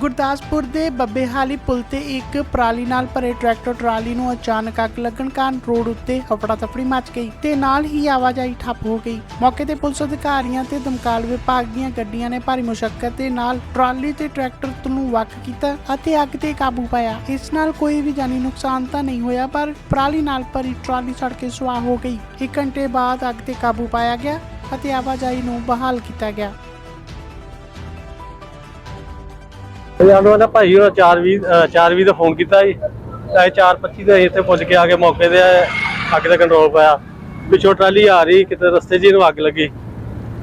ਗੁਰਦਾਸਪੁਰ ਦੇ ਬੱਬੇਹਾਲੀ ਪੁਲ ਤੇ ਇੱਕ ਪਰਾਲੀ ਨਾਲ ਭਰੇ ਟਰੈਕਟਰ ਟਰਾਲੀ ਨੂੰ ਅਚਾਨਕ ਅੱਗ ਲੱਗਣ ਕਾਰਨ ਰੋਡ ਉੱਤੇ ਹਫੜਾ ਤਫੜੀ ਮਚ ਗਈ ਤੇ ਨਾਲ ਹੀ ਆਵਾਜਾਈ ਠੱਪ ਹੋ ਗਈ। ਮੌਕੇ ਤੇ ਪੁਲਿਸ ਅਧਿਕਾਰੀਆਂ ਤੇ ਦਮਕਾਲ ਵਿਭਾਗ ਦੀਆਂ ਗੱਡੀਆਂ ਨੇ ਭਾਰੀ ਮੁਸ਼ਕਲ ਦੇ ਨਾਲ ਟਰਾਲੀ ਤੇ ਟਰੈਕਟਰ ਨੂੰ ਵੱਖ ਕੀਤਾ ਅਤੇ ਅੱਗ ਤੇ ਕਾਬੂ ਪਾਇਆ। ਇਸ ਨਾਲ ਕੋਈ ਵੀ ਜਾਨੀ ਨੁਕਸਾਨ ਤਾਂ ਨਹੀਂ ਹੋਇਆ, ਪਰ ਪਰਾਲੀ ਨਾਲ ਭਰੀ ਟਰਾਲੀ ਸੜ ਕੇ ਸੁਆਹ ਹੋ ਗਈ। ਇੱਕ ਘੰਟੇ ਬਾਅਦ ਅੱਗ ਤੇ ਕਾਬੂ ਪਾਇਆ ਗਿਆ ਅਤੇ ਆਵਾਜਾਈ ਨੂੰ ਬਹਾਲ ਕੀਤਾ ਗਿਆ। ਸਾਨੂੰ ਨਾ ਭਾਈ ਉਹ 420 420 ਦਾ ਫੋਨ ਕੀਤਾ ਜੀ ਤੇ 425 ਦੇ ਇੱਥੇ ਪੁੱਜ ਕੇ ਆ ਕੇ ਮੌਕੇ ਤੇ ਅੱਗ ਦਾ ਕੰਟਰੋਲ ਪਾਇਆ। ਪਿੱਛੋਂ ਟਰਾਲੀ ਆ ਰਹੀ ਕਿਤੇ ਰਸਤੇ 'ਚ ਹੀ ਨੂੰ ਅੱਗ ਲੱਗੀ।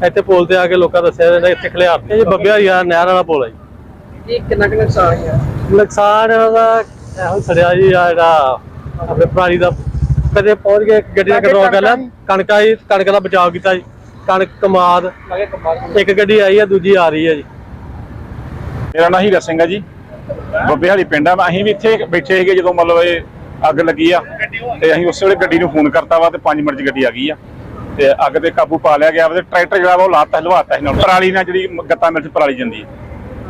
ਇੱਥੇ ਪੁਲ ਤੇ ਆ ਕੇ ਲੋਕਾਂ ਦੱਸਿਆ ਇਹਨਾਂ ਇੱਥੇ ਖਲਿਆਰ ਜੀ ਬੱਬਿਆ ਯਾਰ ਨਹਿਰ ਵਾਲਾ ਪੁਲ ਹੈ ਜੀ। ਇਹ ਕਿੰਨਾ ਕੁ ਨੁਕਸਾਨ ਹੈ ਨੁਕਸਾਨ ਉਹਦਾ ਇਹੋ ਸੜਿਆ ਜੀ ਆ ਜਿਹੜਾ ਆਪਣੇ ਪ੍ਰਾਣੀ ਦਾ। ਕਦੇ ਪਹੁੰਚ ਗਏ ਗੱਡੀ ਦਾ ਕੰਟਰੋਲ ਕਰ ਲਿਆ। ਕਣਕਾਂ ਜੀ ਕਣਕ ਦਾ ਬਚਾਅ ਕੀਤਾ ਜੀ। ਕਣਕ ਕਮਾਦ ਇੱਕ ਗੱਡੀ ਆਈ ਹੈ ਦੂਜੀ ਆ ਰਹੀ ਹੈ ਜੀ। ਮੇਰਾ ਨਾਂ ਹੀਰਾ ਸਿੰਘ ਹੈ ਜੀ। ਬੱਬੇ ਹਾਲੀ ਪਿੰਡ ਆ। ਮੈਂ- ਅਸੀਂ ਵੀ ਇੱਥੇ ਬੈਠੇ ਸੀਗੇ ਜਦੋਂ ਮਤਲਬ ਇਹ ਅੱਗ ਲੱਗੀ ਆ। ਤੇ ਅਸੀਂ ਉਸੇ ਵੇਲੇ ਗੱਡੀ ਨੂੰ ਫੋਨ ਕਰਤਾ ਵਾ ਤੇ 5 ਮਿੰਟ 'ਚ ਗੱਡੀ ਆ ਗਈ ਆ। ਤੇ ਅੱਗ ਤੇ ਕਾਬੂ ਪਾ ਲਿਆ ਗਿਆ ਵਾ ਤੇ ਟਰੈਕਟਰ ਜਿਹੜਾ ਉਹ ਲਾਤਾ ਹਲਵਾਤਾ ਸੀ ਨਾਲ। ਪਰਾਲੀ ਨਾਲ ਜਿਹੜੀ ਗੱਤਾ ਮਿਲ 'ਚ ਪਰਾਲੀ ਜਾਂਦੀ ਹੈ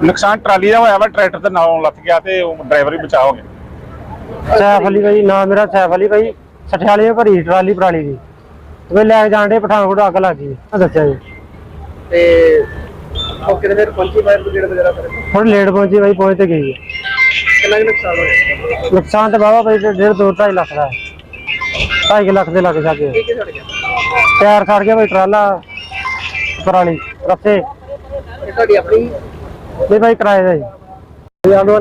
ਨੁਕਸਾਨ ਟਰਾਲੀ ਦਾ ਹੋਇਆ ਵਾ ਟਰੈਕਟਰ ਤੇ ਨਾਲੋਂ ਲੱਥ ਗਿਆ ਤੇ ਉਹ ਡਰਾਈਵਰ ਵੀ ਬਚਾ ਹੋ ਗਿਆ। ਸੈਫ ਅਲੀ ਭਾਈ ਨਾਮ ਮੇਰਾ ਸੈਫ ਅਲੀ ਭਾਈ ਸਠਿਆਲੇ ਭਰੀ ਟਰਾਲੀ ਪਰਾਲੀ ਦੀ। ਤੇ ਲੈ ਕੇ ਜਾਣ ਦੇ ਪਠਾਨਕੋਟ ਅੱਗ ਲੱਗ ਗਈ। ਮੈਂ ਦੱਸਿਆ ਜੀ। ਤੇ ਮੌਕੇ ਤੇ ਫਿਰ ਪਹੁੰਚੀ ਫਾਇਰ ਬ੍ਰਿਗੇਡ ਵਗੈਰਾ ਫਿਰ? ਥੋੜੀ ਲੇਟ ਪਹੁੰਚੀ ਭਾਈ ਪਹੁੰਚ ਤੇ ਗਈ ਹੈ। ਕਿੰਨਾ ਕੁ ਨੁਕਸਾਨ ਹੋਇਆ? ਨੁਕਸਾਨ ਤੇ ਬਾਬਾ ਭਾਈ ਡੇਢ ਦੋ ਢਾਈ ਲੱਖ ਦਾ ਹੈ। ਢਾਈ ਕੁ ਲੱਖ ਦੇ ਲੱਗ ਜਾਗੇ ਕੀ ਕੀ ਸੜ ਗਿਆ? ਟਾਇਰ ਸੜ ਗਿਆ ਭਾਈ ਟਰਾਲਾ ਪਰਾਲੀ ਰੱਸੇ। ਇਹ ਤੁਹਾਡੀ ਆਪਣੀ? ਨਹੀਂ ਭਾਈ ਕਿਰਾਏ ਦਾ ਜੀ। ਸਾਨੂੰ ਨਾ